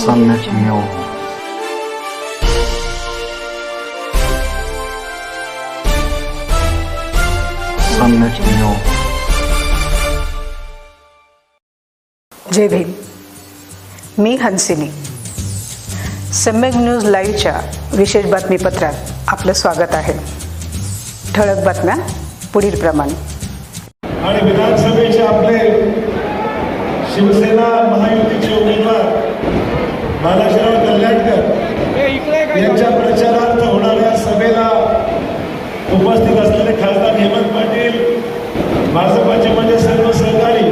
सम्यक सम्यक जय भीम मी हंसिनी. सम्यक न्यूज लाईव्हच्या विशेष बातमीपत्रात आपलं स्वागत आहे. ठळक बातम्या पुढील प्रमाणे. आणि विधानसभेचे आपले शिवसेना महायुतीचे उमेदवार बालाजीराव कल्याणकर यांच्या प्रचारार्थ होणाऱ्या सभेला उपस्थित असलेले खासदार हेमंत पाटील भाजपाचे म्हणजे सर्व सहकारी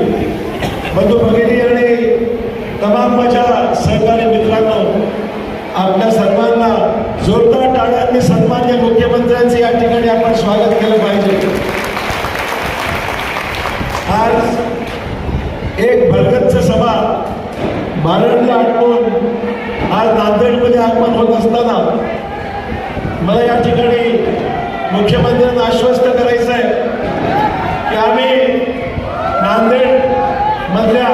बंधू भगिनी आणि तमाम माझ्या सहकारी मित्रांनो आपल्या सर्वांना जोरदार टाळ्यांनी सन्मान्य मुख्यमंत्र्यांचे या ठिकाणी आपण स्वागत केलं पाहिजे. आज एक भरगतचं सभा बाराडला आगमन आज नांदेडमध्ये आगमन होत असताना मला या ठिकाणी मुख्यमंत्र्यांना आश्वस्त करायचं आहे की आम्ही नांदेड मधल्या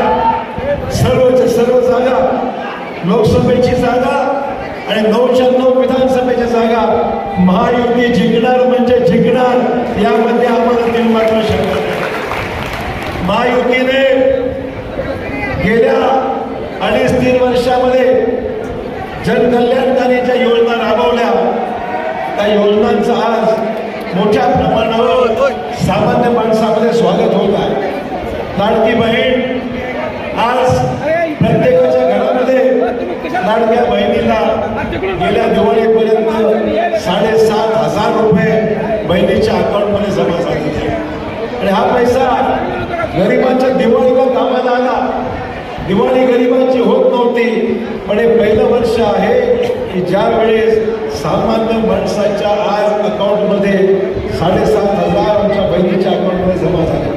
सर्वच्या सर्व जागा लोकसभेची जागा आणि नऊच्या नऊ विधानसभेची जागा महायुतीची वर्षामध्ये जनकल्याणकारी ज्या योजना राबवल्या. त्या योजनांचं आज मोठ्या प्रमाणावर सामान्य माणसामध्ये स्वागत होत आहे. लाडकी बहीण आज प्रत्येकाच्या घरामध्ये लाडक्या बहिणीला गेल्या दिवाळीपर्यंत साडेसात हजार रुपये बहिणीच्या अकाउंटमध्ये जमा झालेले आहे आणि हा पैसा गरिबांच्या दिवाळीला कामाला आला. दिवाळी गरिबांची होत नव्हती पण हे पहिलं वर्ष आहे की ज्या वेळेस सामान्य माणसाच्या आज अकाउंटमध्ये साडेसात हजार आमच्या बहिणीच्या अकाउंटमध्ये जमा झाले.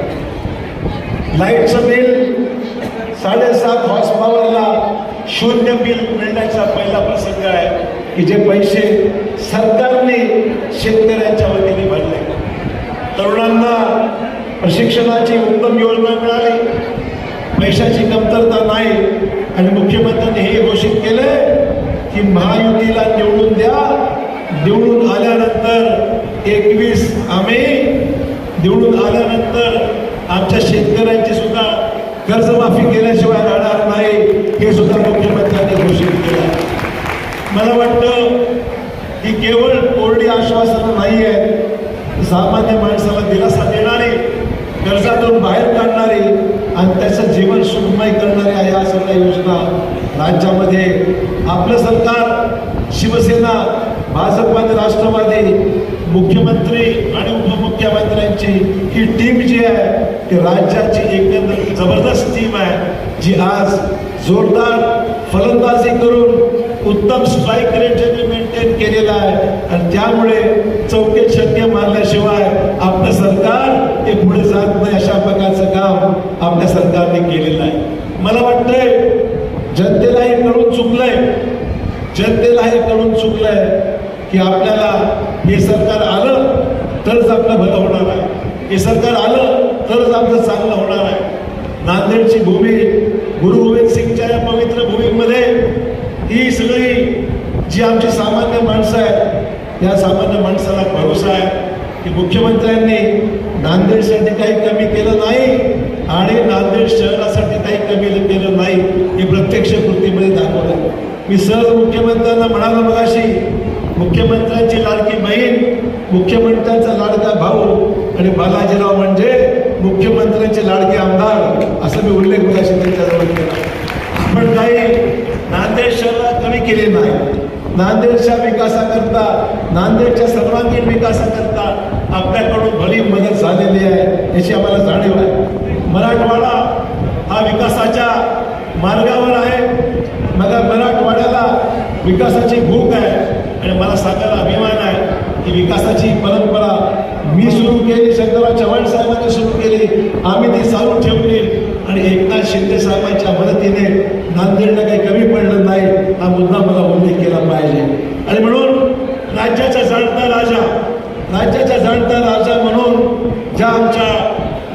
लाईटचं बिल साडेसात हॉर्स पॉवरला शून्य बिल मिळण्याचा पहिला प्रसंग आहे की जे पैसे सरकारने शेतकऱ्यांच्या वतीने भरले. तरुणांना प्रशिक्षणाची उत्तम योजना मिळाली. पैशाची कमतरता आणि मुख्यमंत्र्यांनी हे घोषित केलंय की महायुतीला निवडून द्या निवडून आल्यानंतर एकवीस आम्ही निवडून आल्यानंतर आमच्या शेतकऱ्यांची सुद्धा कर्जमाफी केल्याशिवाय राहणार नाही हे सुद्धा मुख्यमंत्र्यांनी घोषित केलं आहे. मला वाटतं की केवळ कोरडी आश्वासनं नाही आहेत सामान्य माणसाला दिलासा देणारी कर्जातून बाहेर काढणारी आणि त्याचं जीवन सुखमय करणारी आहे या सगळ्या योजना. राज्यामध्ये आपलं सरकार शिवसेना भाजप आणि राष्ट्रवादी मुख्यमंत्री आणि उपमुख्यमंत्र्यांची ही टीम जी आहे ती राज्याची एकंदर जबरदस्त टीम आहे जी आज जोरदार फलंदाजी करून उत्तम स्ट्राईक रेट ज्यांनी मेंटेन केलेला आहे. आणि त्यामुळे चौके शक्य मारल्याशिवाय आपलं सरकार हे पुढे जात नाही अशा प्रकारचं काम आपल्या सरकारने केलेलं आहे. मला वाटतंय जनतेला हे कळून चुकलंय. जनतेला हे कळून चुकलंय की आपल्याला हे सरकार आलं तरच आपलं भलं होणार आहे. हे सरकार आलं तरच आपलं चांगलं होणार आहे. नांदेडची भूमी गुरु गोविंद सिंगच्या या पवित्र भूमीमध्ये जी आमची सामान्य माणसं आहेत या सामान्य माणसाला भरोसा आहे की मुख्यमंत्र्यांनी नांदेडसाठी काही कमी केलं नाही आणि नांदेड शहरासाठी काही कमी केलं नाही हे प्रत्यक्ष कृतीमध्ये दाखवलं मी सहज मुख्यमंत्र्यांना म्हणालो मगाशी मुख्यमंत्र्यांची लाडकी बहीण मुख्यमंत्र्यांचा लाडका भाऊ आणि बालाजीराव म्हणजे मुख्यमंत्र्यांचे लाडके आमदार असं मी उल्लेख मगाशी त्यांच्याजवळ केला. आपण काही नांदेड शहरात कमी केले नाही. नांदेडच्या विकासाकरता नांदेडच्या सर्वांगीण विकासाकरता आपल्याकडून भली मदत झालेली आहे याची आम्हाला जाणीव आहे मराठवाडा हा विकासाच्या मार्गावर आहे मग मराठवाड्याला विकासाची भूक आहे. आणि मला सांगायला अभिमान आहे की विकासाची परंपरा मी सुरू केली शंकरराव चव्हाण साहेबांनी सुरू केली आम्ही ती चालू ठेवली आणि एकनाथ शिंदे साहेबांच्या मदतीने नांदेडला काही कमी पडलं नाही हा मुद्दा मला उल्लेख केला पाहिजे आणि म्हणून राज्याचा जाणता राजा राज्याचा जाणता राजा म्हणून ज्या आमच्या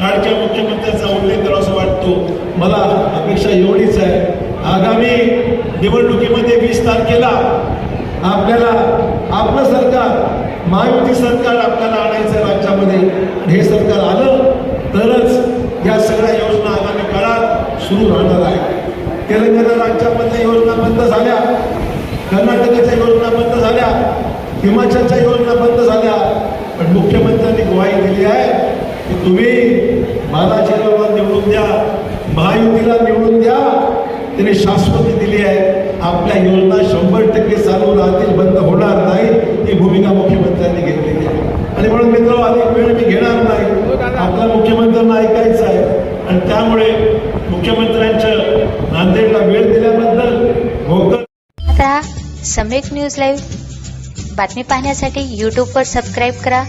लाडक्या मुख्यमंत्र्यांचा उल्लेख करावा असं वाटतो. मला अपेक्षा एवढीच आहे. आगामी निवडणुकीमध्ये वीस तारखेला आपल्याला आपलं सरकार महायुती सरकार आपल्याला आणायचं राज्यामध्ये. हे सरकार आलं तरच या सगळ्या योजना आगामी काळात सुरू राहणार आहे तेलंगणा राज्यामधल्या योजना बंद झाल्या. कर्नाटकाच्या योजना बंद झाल्या. हिमाचलच्या योजना बंद झाल्या. पण मुख्यमंत्र्यांनी ग्वाही दिली आहे की तुम्ही बालाजीरावला निवडून द्या महायुतीला निवडून द्या. त्यांनी शाश्वती दिली आहे. आपल्या योजना शंभर टक्के चालू राहतील बंद होणार नाही. ही भूमिका मुख्यमंत्र्यांनी घेतलेली आहे. आणि म्हणून मित्र अधिक वेळ मी घेणार नाही. आपल्या मुख्यमंत्र्यांना ऐकायचं आहे. आणि त्यामुळे मुख्यमंत्र्यांच्या नांदेडला वेळ दिल्याबद्दल भोकर आता न्यूज लाईव्ह बातमी पाहण्यासाठी यूट्यूबवर सबस्क्राईब करा.